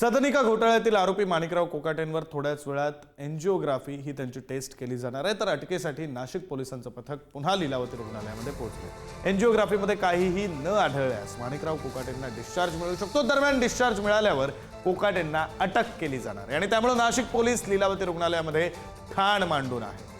सदनिका घोटाळ्यातील आरोपी माणिकराव कोकाटेंवर थोड्याच वेळात एन्जिओग्राफी ही त्यांची टेस्ट केली जाणार आहे. तर अटकेसाठी नाशिक पोलिसांचं पथक पुन्हा लिलावती रुग्णालयामध्ये पोहोचले. एन्जिओग्राफीमध्ये काहीही न आढळल्यास माणिकराव कोकाटेंना डिस्चार्ज मिळू शकतो. दरम्यान डिस्चार्ज मिळाल्यावर कोकाटेंना अटक केली जाणार आहे. आणि त्यामुळे नाशिक पोलीस लिलावती रुग्णालयामध्ये ठाण मांडून आहे.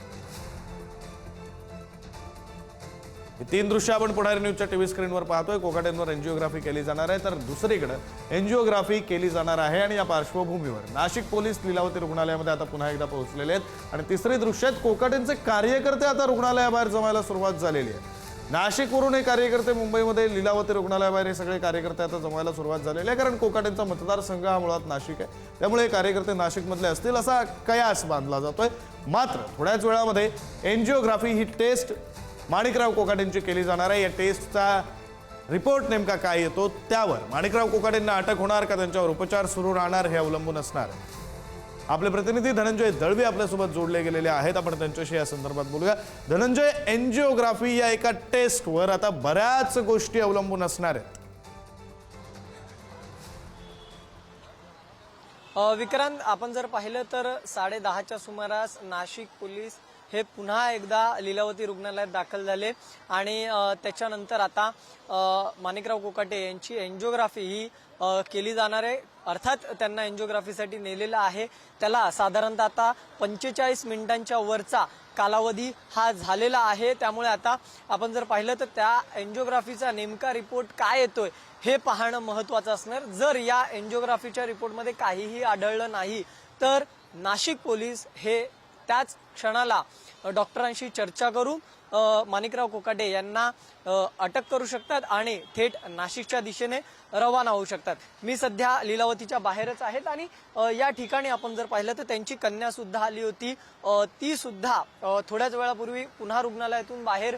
ही तीन दृश्य आपण पुढारी न्यूजच्या टीव्ही स्क्रीनवर पाहतोय. कोकाटेंवर एन्जिओग्राफी केली जाणार आहे तर दुसरीकडे एन्जिओग्राफी केली जाणार आहे आणि या पार्श्वभूमीवर नाशिक पोलीस लिलावती रुग्णालयामध्ये आता पुन्हा एकदा पोहोचलेले आहेत. आणि तिसरी दृश्यात कोकाटेंचे कार्यकर्ते आता रुग्णालयाबाहेर जमायला सुरुवात झालेली आहे. नाशिकवरून हे कार्यकर्ते मुंबईमध्ये लिलावती रुग्णालयाबाहेर हे सगळे कार्यकर्ते आता जमायला सुरुवात झालेली आहे कारण कोकाटेंचा मतदारसंघ हा मुळात नाशिक आहे. त्यामुळे हे कार्यकर्ते नाशिकमधले असतील असा कयास बांधला जातोय. मात्र थोड्याच वेळामध्ये एन्जिओग्राफी ही टेस्ट माणिकराव कोकाटेंची केली जाणार आहे. या टेस्टचा रिपोर्ट नेमका काय येतो त्यावर माणिकराव कोकाटेंना अटक होणार का? त्यांच्यावर उपचार सुरू राहणार हे अवलंबून असणार. आहे आपले प्रतिनिधी धनंजय दळवी आपल्यासोबत जोडले गेलेले आहेत. आपण त्यांच्याशी या संदर्भात बोलूया. धनंजय एनजिओग्राफी या एका टेस्टवर आता बऱ्याच गोष्टी अवलंबून असणार आहेत. विक्रांत आपण जर पाहिलं तर साडे दहाच्या सुमारास नाशिक पोलीस हे पुन्हा एकदा लीलावती रुग्णालयात दाखल झाले. आणि त्याच्यानंतर आता माणिकराव कोकाटे यांची एन्जिओग्राफी ही केली जाणार आहे. अर्थात त्यांना एन्जिओग्राफीसाठी नेलेलं आहे. त्याला साधारणतः आता पंचेचाळीस मिनिटांच्या वरचा कालावधी हा झालेला आहे. त्यामुळे आता आपण जर पाहिलं तर त्या एन्जिओग्राफीचा नेमका रिपोर्ट काय येतोय हे पाहणं महत्वाचं असणार. जर या एन्जिओग्राफीच्या रिपोर्टमध्ये काहीही आढळलं नाही तर नाशिक पोलीस हे त्याच क्षणाला डॉक्टरांशी चर्चा करून माणिकराव कोकाटे यांना अटक करू शकतात आणि थेट नाशिकच्या दिशेने रवाना होऊ शकतात. मी सध्या लीलावतीच्या बाहेरच आहेत आणि या ठिकाणी आपण जर पाहिलं तर त्यांची कन्या सुद्धा आली होती. ती सुद्धा थोड्याच वेळापूर्वी पुन्हा रुग्णालयातून बाहेर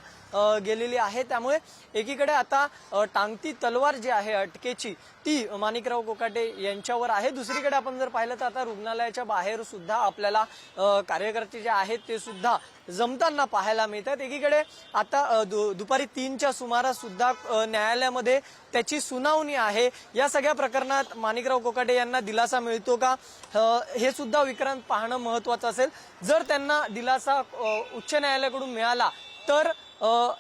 गेलेली आहे. त्यामुळे एकीकडे आता टांगती तलवार जी आहे अटकेची ती माणिकराव कोकाटे यांच्यावर आहे. दुसरीकडे आपण जर पाहिलं तर आता रुग्णालयाच्या बाहेर सुद्धा आपल्याला कार्यकर्ते जे आहेत ते सुद्धा जमताना पाहायला मिळतात. एकीकडे आता दु- दुपारी तीनच्या सुमारास सुद्धा न्यायालयामध्ये त्याची सुनावणी आहे. आहे. या सगळ्या प्रकरणात माणिकराव कोकाटे यांना दिलासा मिळतो का? हे सुद्धा विक्रांत पाहणं महत्वाचं असेल. जर त्यांना दिलासा उच्च न्यायालयाकडून मिळाला तर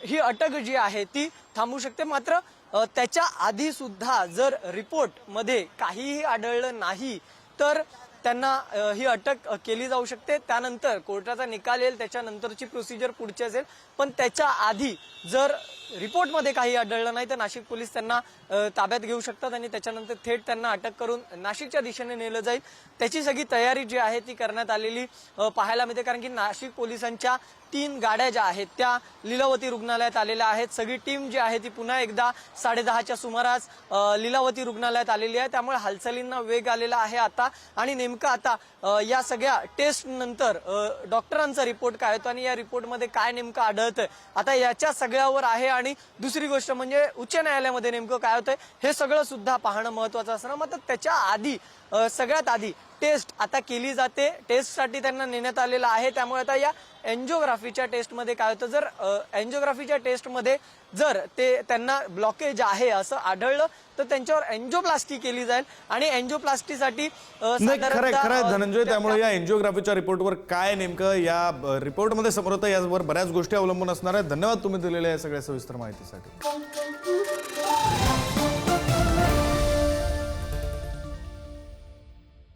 ही अटक जी आहे ती थांबू शकते. मात्र त्याच्या आधी सुद्धा जर रिपोर्टमध्ये काहीही आढळलं नाही तर त्यांना ही अटक केली जाऊ शकते. त्यानंतर कोर्टाचा निकाल येईल त्याच्यानंतरची प्रोसिजर पुढची असेल. पण त्याच्या आधी जर रिपोर्टमध्ये काही आढळलं नाही. तर नाशिक पोलीस त्यांना ताब्यात घेऊ शकतात आणि त्याच्यानंतर थेट त्यांना अटक करून नाशिकच्या दिशेने नेलं जाईल. त्याची सगळी तयारी जी आहे ती करण्यात आलेली पाहायला मिळते. कारण की नाशिक पोलिसांच्या तीन गाड्या ज्या आहेत त्या लीलावती रुग्णालयात आलेल्या आहेत. सगळी टीम जी आहे ती पुन्हा एकदा साडेदहाच्या सुमारास लिलावती लीलावती रुग्णालयात आलेली आहे. त्यामुळे हालचालींना वेग आलेला आहे आता. आणि नेमकं आता या सगळ्या टेस्टनंतर डॉक्टरांचा रिपोर्ट काय होतो आणि या रिपोर्टमध्ये काय नेमकं आढळतं आता याच्या सगळ्यावर आहे आणि दुसरी गोष्ट म्हणजे उच्च न्यायालयामध्ये नेमकं काय होतंय हे सगळं सुद्धा पाहणं महत्वाचं असणार. मात्र त्याच्या आधी सगळ्यात आधी टेस्ट आता केली जाते. टेस्टसाठी त्यांना नेण्यात आलेलं आहे. त्यामुळे आता या एन्जिओग्राफीच्या टेस्टमध्ये काय होतं? जर एन्जिओग्राफीच्या टेस्टमध्ये जर ते त्यांना ब्लॉकेज आहे असं आढळलं तर त्यांच्यावर एन्जिओप्लास्टी केली जाईल. आणि एन्जिओप्लास्टीसाठी अ, धनंजय त्यामुळे या एन्जिओग्राफीच्या रिपोर्टवर काय नेमकं या रिपोर्टमध्ये समोर होतं यावर बऱ्याच गोष्टी अवलंबून असणार आहेत. धन्यवाद तुम्ही दिलेल्या या सगळ्या सविस्तर माहितीसाठी.